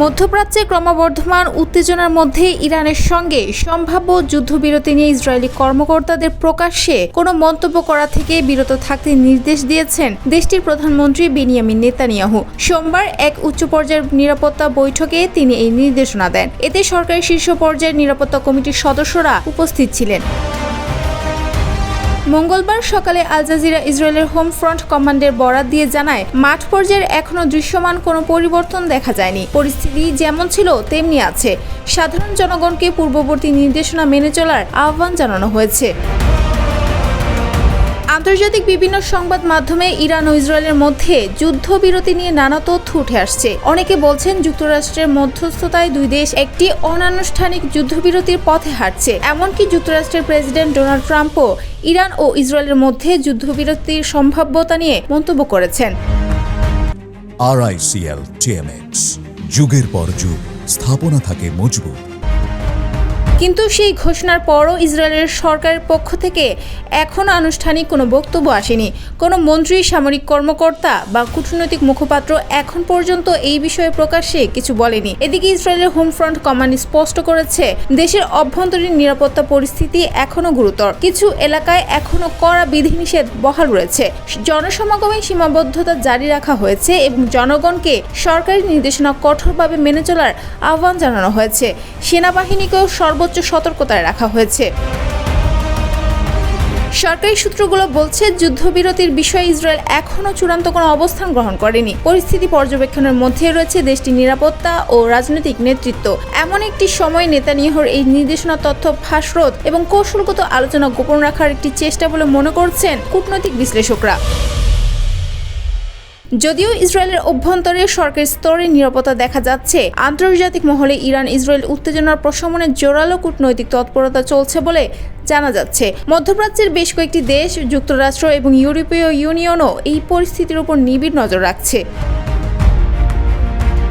মধ্যপ্রাচ্যে ক্রমবর্ধমান উত্তেজনার মধ্যে ইরানের সঙ্গে সম্ভাব্য যুদ্ধবিরতি নিয়ে ইসরায়েলি কর্মকর্তাদের প্রকাশ্যে কোনো মন্তব্য করা থেকে বিরত থাকতে নির্দেশ দিয়েছেন দেশটির প্রধানমন্ত্রী বেনিয়ামিন নেতানিয়াহু। সোমবার এক উচ্চ পর্যায়ের নিরাপত্তা বৈঠকে তিনি এই নির্দেশনা দেন। এতে সরকারের শীর্ষ পর্যায়ের নিরাপত্তা কমিটির সদস্যরা উপস্থিত ছিলেন। মঙ্গলবার সকালে আল জাজিরা ইসরায়েলের হোম ফ্রন্ট কমান্ডের বরাত দিয়ে জানায়, মাঠ পর্যায়ের এখনও দৃশ্যমান কোনো পরিবর্তন দেখা যায়নি। পরিস্থিতি যেমন ছিল, তেমনি আছে। সাধারণ জনগণকে পূর্ববর্তী নির্দেশনা মেনে চলার আহ্বান জানানো হয়েছে। আন্তর্জাতিক বিভিন্ন সংবাদ মাধ্যমে ইরান ও ইসরায়েলের মধ্যে যুদ্ধবিরতি নিয়ে নানা তথ্য উঠে আসছে। অনেকে বলছেন যুক্তরাষ্ট্রের মধ্যস্থতায় দুই দেশ একটি অনানুষ্ঠানিক যুদ্ধবিরতির পথে হাঁটছে। এমনকি যুক্তরাষ্ট্রের প্রেসিডেন্ট ডোনাল্ড ট্রাম্পও ইরান ও ইসরায়েলের মধ্যে যুদ্ধবিরতির সম্ভাব্যতা নিয়ে মন্তব্য করেছেন। আরআইসিএল টিএমএক্স যুগের পর যুগ, স্থাপনা থাকে মজবুত। কিন্তু সেই ঘোষণার পরও ইসরায়েলের সরকারের পক্ষ থেকে এখনও আনুষ্ঠানিক কোনো বক্তব্য আসেনি। কোনো মন্ত্রী, সামরিক কর্মকর্তা বা কূটনৈতিক মুখপাত্র এখন পর্যন্ত এই বিষয়ে প্রকাশ্যে কিছু বলেনি। এদিকে ইসরায়েলের হোম ফ্রন্ট কমান্ড স্পষ্ট করেছে, দেশের অভ্যন্তরীণ নিরাপত্তা পরিস্থিতি এখনও গুরুতর। কিছু এলাকায় এখনও কড়া বিধিনিষেধ বহাল রয়েছে। জনসমাগমে সীমাবদ্ধতা জারি রাখা হয়েছে এবং জনগণকে সরকারি নির্দেশনা কঠোরভাবে মেনে চলার আহ্বান জানানো হয়েছে। সেনাবাহিনীকেও সর্বোচ্চ সতর্কতায় রাখা হয়েছে। সরকারি সূত্রগুলো বলছে, যুদ্ধবিরতির বিষয়ে ইসরায়েল এখনও চূড়ান্ত কোনো অবস্থান গ্রহণ করেনি। পরিস্থিতি পর্যবেক্ষণের মধ্যে রয়েছে দেশটির নিরাপত্তা ও রাজনৈতিক নেতৃত্ব। এমন একটি সময় নেতানিয়াহুর এই নির্দেশনা তথ্য ফাঁসরোধ এবং কৌশলগত আলোচনা গোপন রাখার একটি চেষ্টা বলে মনে করছেন কূটনৈতিক বিশ্লেষকরা। যদিও ইসরায়েলের অভ্যন্তরে সরকারি স্তরে নিরাপত্তা দেখা যাচ্ছে, আন্তর্জাতিক মহলে ইরান, ইসরায়েল উত্তেজনার প্রশমনে জোরালো কূটনৈতিক তৎপরতা চলছে বলে জানা যাচ্ছে। মধ্যপ্রাচ্যের বেশ কয়েকটি দেশ, যুক্তরাষ্ট্র এবং ইউরোপীয় ইউনিয়নও এই পরিস্থিতির উপর নিবিড় নজর রাখছে।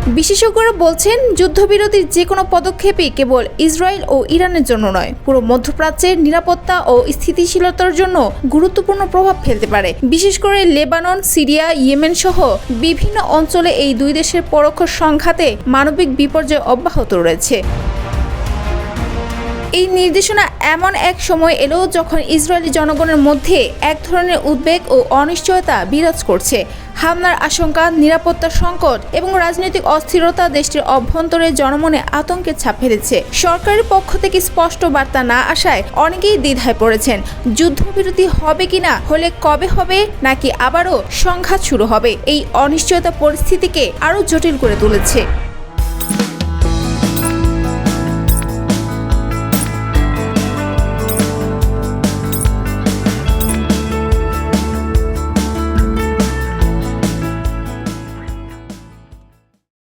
বিশেষজ্ঞরা বলছেন যুদ্ধবিরতির যে কোনো পদক্ষেপই কেবল ইসরায়েল ও ইরানের জন্য নয়, পুরো মধ্যপ্রাচ্যের নিরাপত্তা ও স্থিতিশীলতার জন্য গুরুত্বপূর্ণ প্রভাব ফেলতে পারে। বিশেষ করে লেবানন, সিরিয়া, ইয়েমেন সহ বিভিন্ন অঞ্চলে এই দুই দেশের পরোক্ষ সংঘাতে মানবিক বিপর্যয় অব্যাহত রয়েছে। এই নির্দেশনা এমন এক সময় এলো যখন ইসরায়েলি জনগণের মধ্যে এক ধরনের উদ্বেগ ও অনিশ্চয়তা বিরাজ করছে। হামলার আশঙ্কা, নিরাপত্তা সংকট এবং রাজনৈতিক অস্থিরতা দেশটির অভ্যন্তরে জনমনে আতঙ্কের ছাপ ফেলেছে। সরকারের পক্ষ থেকে স্পষ্ট বার্তা না আসায় অনেকেই দ্বিধায় পড়েছেন। যুদ্ধবিরতি হবে কিনা, হলে কবে হবে, নাকি আবারও সংঘাত শুরু হবে, এই অনিশ্চয়তা পরিস্থিতিকে আরও জটিল করে তুলেছে।